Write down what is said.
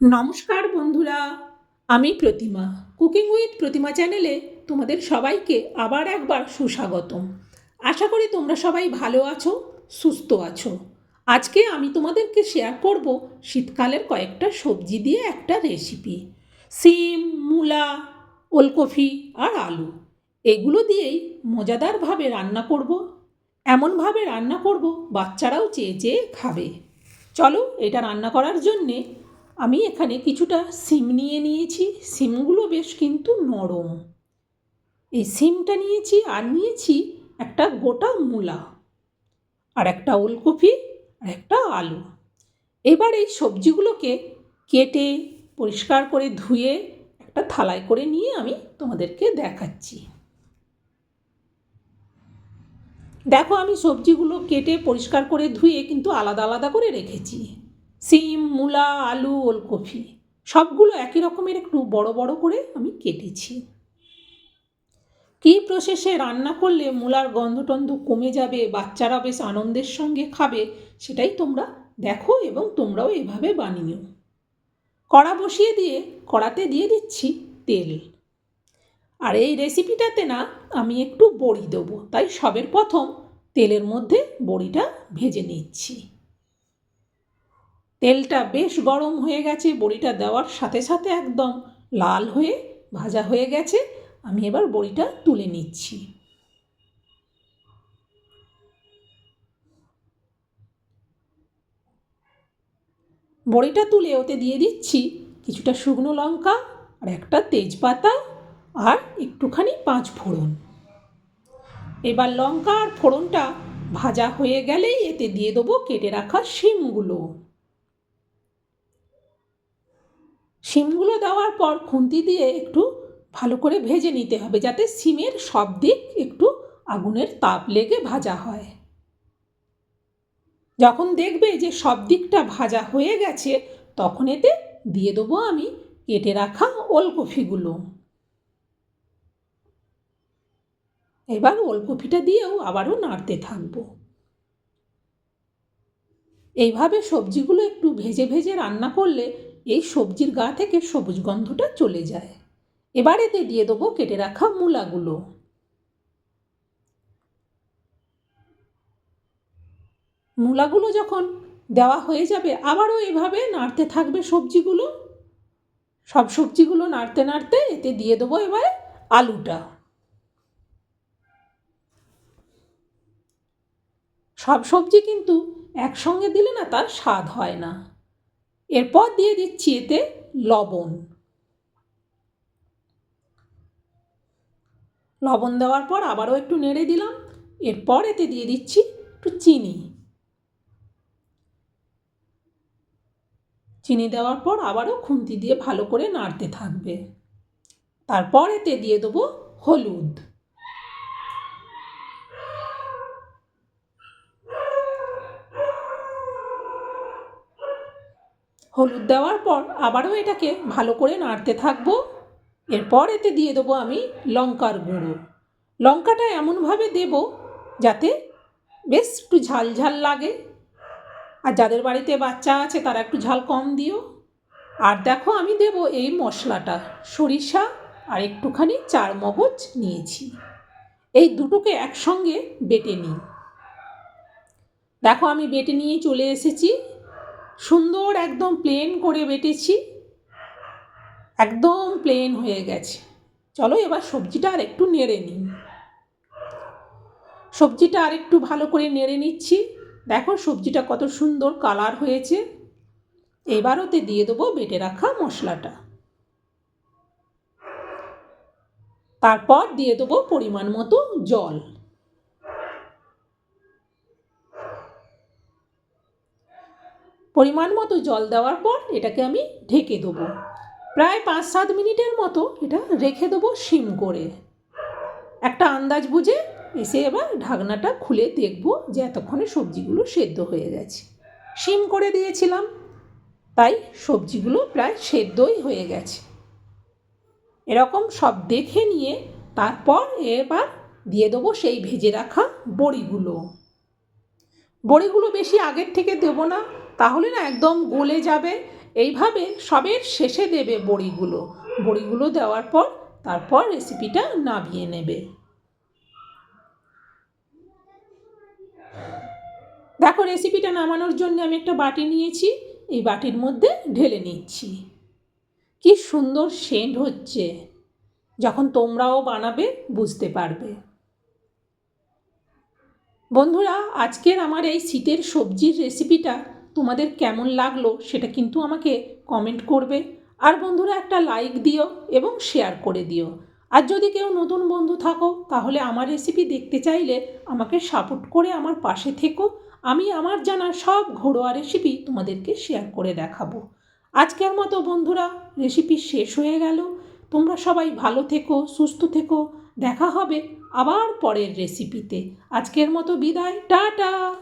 নমস্কার বন্ধুরা, আমি প্রতিমা। কুকিং উইথ প্রতিমা চ্যানেলে তোমাদের সবাইকে আবার একবার সুস্বাগতম। আশা করি তোমরা সবাই ভালো আছো, সুস্থ আছো। আজকে আমি তোমাদেরকে শেয়ার করব শীতকালের কয়েকটা সবজি দিয়ে একটা রেসিপি সিম, মূলা ওলকপি আর আলু। এগুলো দিয়েই মজাদারভাবে রান্না করব। এমনভাবে রান্না করব, বাচ্চারাও চেয়ে চেয়ে খাবে। চলো এটা রান্না করার জন্যে আমি এখানে কিছুটা সিম নিয়ে নিয়েছি। সিমগুলো বেশ কিন্তু নরম। এই সিমটা নিয়েছি আর নিয়েছি একটা গোটা মূলা, আর একটা ওলকপি, আর একটা আলু। এবার এই সবজিগুলোকে কেটে, পরিষ্কার করে ধুয়ে একটা থালায় করে নিয়ে আমি তোমাদেরকে দেখাচ্ছি। দেখো আমি সবজিগুলো কেটে, পরিষ্কার করে ধুয়ে কিন্তু আলাদা আলাদা করে রেখেছি। সিম, মূলা, আলু, ওলকপি, সবগুলো একই রকমের একটু বড় বড় করে আমি কেটেছি। কী প্রসেসে রান্না করলে মূলার গন্ধটন্ধ কমে যাবে, বাচ্চারা বেশ আনন্দের সঙ্গে খাবে, সেটাই তোমরা দেখো এবং তোমরাও এভাবে বানিও কড়া বসিয়ে দিয়ে, কড়াতে দিয়ে দিচ্ছি তেল। আর এই রেসিপিটাতে না, আমি একটু বড়ি দেবো, তাই সবের প্রথম তেলের মধ্যে বড়িটা ভেজে নিচ্ছি। তেলটা বেশ গরম হয়ে গেছে, বড়িটা দেওয়ার সাথে সাথে একদম লাল হয়ে ভাজা হয়ে গেছে। আমি এবার বড়িটা তুলে নিচ্ছি। বড়িটা তুলে ওতে দিয়ে দিচ্ছি কিছুটা শুকনো লঙ্কা আর একটা তেজপাতা আর একটুখানি পাঁচ ফোড়ন। এবার লঙ্কা আর ফোড়নটা ভাজা হয়ে গেলেই এতে দিয়ে দেবো কেটে রাখা শিমগুলো। শিমগুলো দেওয়ার পর খুন্তি দিয়ে একটু ভালো করে ভেজে নিতে হবে যাতে সিমের সব দিক একটু আগুনের তাপ লেগে ভাজা হয়। যখন দেখবে যে সব দিকটা ভাজা হয়ে গেছে, তখন এতে দিয়ে দেবো আমি কেটে রাখা ওলকপিগুলো। এবার ওলকপিটা দিয়েও আবারও নাড়তে থাকব। এইভাবে সবজিগুলো একটু ভেজে ভেজে রান্না করলে এই সবজির গা থেকে সবুজ গন্ধটা চলে যায়। এবার এতে দিয়ে দেবো কেটে রাখা মূলাগুলো। মূলাগুলো যখন দেওয়া হয়ে যাবে, আবারও এভাবে নাড়তে থাকবে সবজিগুলো। সব সবজিগুলো নাড়তে নাড়তে এতে দিয়ে দেবো এবার আলুটা। সব সবজি কিন্তু একসঙ্গে দিলে না তার স্বাদ হয় না। এরপর দিয়ে দিচ্ছি এতে লবণ। লবণ দেওয়ার পর আবারও একটু নেড়ে দিলাম। এরপর এতে দিয়ে দিচ্ছি একটু চিনি। চিনি দেওয়ার পর আবারও খুন্তি দিয়ে ভালো করে নাড়তে থাকবে। তারপর এতে দিয়ে দেবো হলুদ। হলুদ দেওয়ার পর আবারও এটাকে ভালো করে নাড়তে থাকব। এরপর এতে দিয়ে দেবো আমি লঙ্কার গুঁড়ো। লঙ্কাটা এমনভাবে দেব যাতে বেশ একটু ঝাল ঝাল লাগে। আর যাদের বাড়িতে বাচ্চা আছে তারা একটু ঝাল কম দিও। আর দেখো আমি দেব এই মশলাটা। সরিষা আর একটুখানি চার মগজ নিয়েছি। এই দুটোকে একসঙ্গে বেটে নিই। দেখো আমি বেটে নিয়ে চলে এসেছি। সুন্দর একদম প্লেন করে বেটেছি। একদম প্লেন হয়ে গেছে। চলো এবার সবজিটা আর একটু নেড়ে নিই। সবজিটা আর একটু ভালো করে নেড়ে নিচ্ছি। দেখো সবজিটা কত সুন্দর কালার হয়েছে। এবার ওতে দিয়ে দেবো বেটে রাখা মশলাটা। তারপর দিয়ে দেবো পরিমাণ মতো জল। পরিমাণ মতো জল দেওয়ার পর এটাকে আমি ঢেকে দেবো। প্রায় পাঁচ সাত মিনিটের মতো এটা রেখে দেবো সিম করে। একটা আন্দাজ বুঝে এসে এবার ঢাকনাটা খুলে দেখব যে এতক্ষণে সবজিগুলো সেদ্ধ হয়ে গেছে। সিম করে দিয়েছিলাম, তাই সবজিগুলো প্রায় সেদ্ধই হয়ে গেছে। এরকম সব দেখে নিয়ে তারপর এবার দিয়ে দেবো সেই ভেজে রাখা বড়িগুলো। বড়িগুলো বেশি আগের থেকে দেবো না তাহলে না একদম গলে যাবে। এইভাবে সবের শেষে দেবে বড়িগুলো। বড়িগুলো দেওয়ার পর তারপর রেসিপিটা নামিয়ে নেবে। দেখো রেসিপিটা নামানোর জন্য আমি একটা বাটি নিয়েছি। এই বাটির মধ্যে ঢেলে নিচ্ছি। কি সুন্দর সেন্ট হচ্ছে। যখন তোমরাও বানাবে বুঝতে পারবে। বন্ধুরা, আজকের আমার এই শীতের সবজির রেসিপিটা তোমাদের কেমন লাগল সেটা কিন্তু আমাকে কমেন্ট করবে। আর বন্ধুরা একটা লাইক দিও এবং শেয়ার করে দিও। আর যদি কেউ নতুন বন্ধু থাকো, তাহলে আমার রেসিপি দেখতে চাইলে আমাকে সাপোর্ট করে আমার পাশে থেকো। আমি আমার জানা সব ঘরোয়া রেসিপি তোমাদেরকে শেয়ার করে দেখাবো। আজকের মতো বন্ধুরা রেসিপি শেষ হয়ে গেল। তোমরা সবাই ভালো থেকো, সুস্থ থেকো। দেখা হবে আবার পরের রেসিপিতে আজকের মতো বিদায়, টাটা!